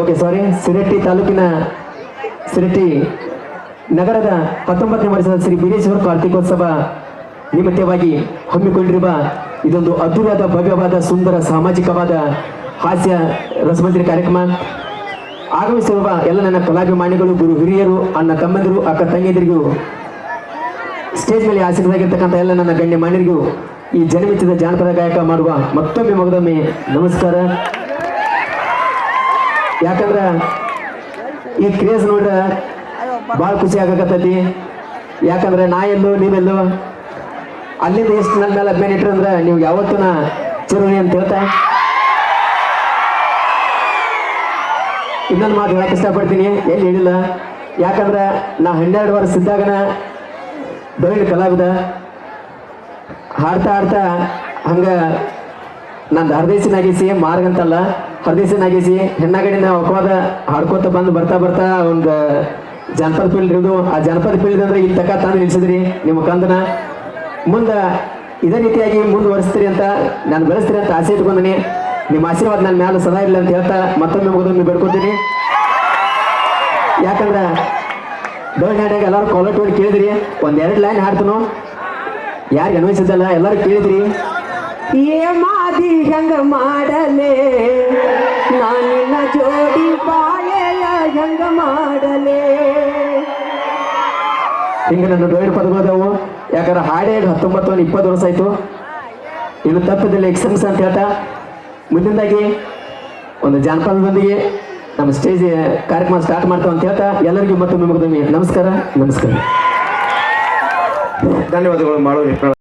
Okay sorry Sirhatti ತಾಲೂಕಿನ ಸಿರಟ್ಟಿ ನಗರದ ಹತ್ತೊಂಬತ್ತನೇ ವರ್ಷದ ಶ್ರೀ ಬೀರೇಶ್ವರ ಕಾರ್ತಿಕೋತ್ಸವ ನಿಮಿತ್ತವಾಗಿ ಹಮ್ಮಿಕೊಂಡಿರುವ ಇದೊಂದು ಅದ್ಭುತವಾದ, ಭವ್ಯವಾದ, ಸುಂದರ, ಸಾಮಾಜಿಕವಾದ ಹಾಸ್ಯ ರಸಮಂಜರಿ ಕಾರ್ಯಕ್ರಮ. ಆಗಮಿಸಿರುವ ಎಲ್ಲ ನನ್ನ ಕಲಾಭಿಮಾನಿಗಳು, ಗುರು ಹಿರಿಯರು, ಅಣ್ಣ ತಮ್ಮಂದಿರು, ಅಕ್ಕ ತಂಗಿಯರಿಗೂ, ಸ್ಟೇಜ್ ಮೇಲೆ ಆಸೀನರಾಗಿರ್ತಕ್ಕಂಥ ಎಲ್ಲ ನನ್ನ ಗಣ್ಯ ಮಾನ್ಯರಿಗೂ ಈ ಜನಮೆಚ್ಚಿದ ಜಾನಪದ ಗಾಯಕ ಮಾಡುವ ಮತ್ತೊಮ್ಮೆ ಮಗದೊಮ್ಮೆ ನಮಸ್ಕಾರ. ಯಾಕಂದ್ರ ಈ ಕ್ರೇಜ್ ನೋಡ್ರ ಭಾಳ ಖುಷಿ ಆಗಕತ್ತೈತಿ. ಯಾಕಂದ್ರೆ ನಾ ಎಲ್ಲೋ ನೀವೆಲ್ಲೋ ಅಲ್ಲಿಂದ ಎಷ್ಟು ನನ್ನ ಮೇಲೆ ಅಭಿಮಾನ ಇಟ್ರ ಅಂದ್ರೆ ನೀವು ಯಾವತ್ತೂ ನಾ ಚಿರುಣಿ ಅಂತ ಹೇಳ್ತಾ? ಇನ್ನೊಂದು ಮಾತು ಹೇಳಕ್ ಇಷ್ಟಪಡ್ತೀನಿ, ಎಲ್ಲಿ ಹೇಳಿಲ್ಲ. ಯಾಕಂದ್ರೆ ನಾ ಹನ್ನೆರಡು ವರ್ಷ ಇದ್ದಾಗನ ದೊಡ್ಡ ಕಲಾವಿದ. ಹಾಡ್ತಾ ಹಾಡ್ತಾ ಹಂಗ ನಂದು ಹರದೇಶನಾಗಿಸಿ ಮಾರ್ಗಂತಲ್ಲ ಹರದೇಶನಾಗಿಸಿ ನಾವು ಅಪವಾದ ಹಾಡ್ಕೋತ ಬಂದು ಬರ್ತಾ ಬರ್ತಾ ಒಂದು ಜನಪದ ಫೀಲ್ಡ್ ಇರೋದು ಆ ಜನಪದ ಫೀಲ್ಡ್ ಅಂದ್ರೆ ಇಲ್ಲಿ ತಕ್ಕ ತಂದು ನಿಲ್ಸಿದ್ರಿ ನಿಮ್ಮ ಕಂದನ. ಮುಂದೆ ಇದೇ ರೀತಿಯಾಗಿ ಮುಂದುವರಿಸ್ತೀರಿ ಅಂತ ನಾನು ಬೆಳೆಸ್ತೀರಿ ಅಂತ ಆಸೆ ಇಟ್ಕೊಂಡೀನಿ. ನಿಮ್ಮ ಆಶೀರ್ವಾದ ನನ್ನ ಮ್ಯಾಲ ಸದಾ ಇಲ್ಲ ಅಂತ ಹೇಳ್ತಾ ಮತ್ತೊಮ್ಮೆ ಮುಗಿದೊಮ್ಮೆ ಬೇಡ್ಕೊತೀನಿ. ಯಾಕಂದ್ರೆ ಡೋಲ್ ನಾಡ್ಯಾಗ ಎಲ್ಲರೂ ಕಾಲರ್ ಕೇಳಿದ್ರಿ. ಒಂದೆರಡು ಲೈನ್ ಹಾಡ್ತನು. ಯಾರಿಗೆ ಅನ್ವಯಿಸಿದ್ದಲ್ಲ ಎಲ್ಲರೂ ಕೇಳಿದ್ರಿ. ಏ ಮಾದಿ ಹೆಂಗ ಮಾಡಲೆ? ನಾನಿನ ಜೋಡಿ ಬಾಳೆಯ ಹೆಂಗ ಮಾಡಲೆ? ಹಿಂಗೆ ನನ್ನ ಡೋಯ್ಡ್ ಪದಗಳದಾವು ಯಾಕಂದ್ರೆ ಹಾಡೇ ಹತ್ತೊಂಬತ್ತು ಒಂದು ಇಪ್ಪತ್ತು ವರ್ಷ ಆಯ್ತು. ಇನ್ನು ತಪ್ಪದಲ್ಲಿ ಎಕ್ಸಮ್ಸ್ ಅಂತ ಹೇಳ್ತಾ ಮುಂದಿನದಾಗಿ ಒಂದು ಜಾನಪದದೊಂದಿಗೆ ನಮ್ಮ ಸ್ಟೇಜ್ ಕಾರ್ಯಕ್ರಮ ಸ್ಟಾರ್ಟ್ ಮಾಡ್ತಾವ ಅಂತ ಹೇಳ್ತಾ ಎಲ್ಲರಿಗೂ ಮತ್ತೊಮ್ಮೆ ನಮಸ್ಕಾರ ನಮಸ್ಕಾರ. ಧನ್ಯವಾದಗಳು ಮಾಡೋ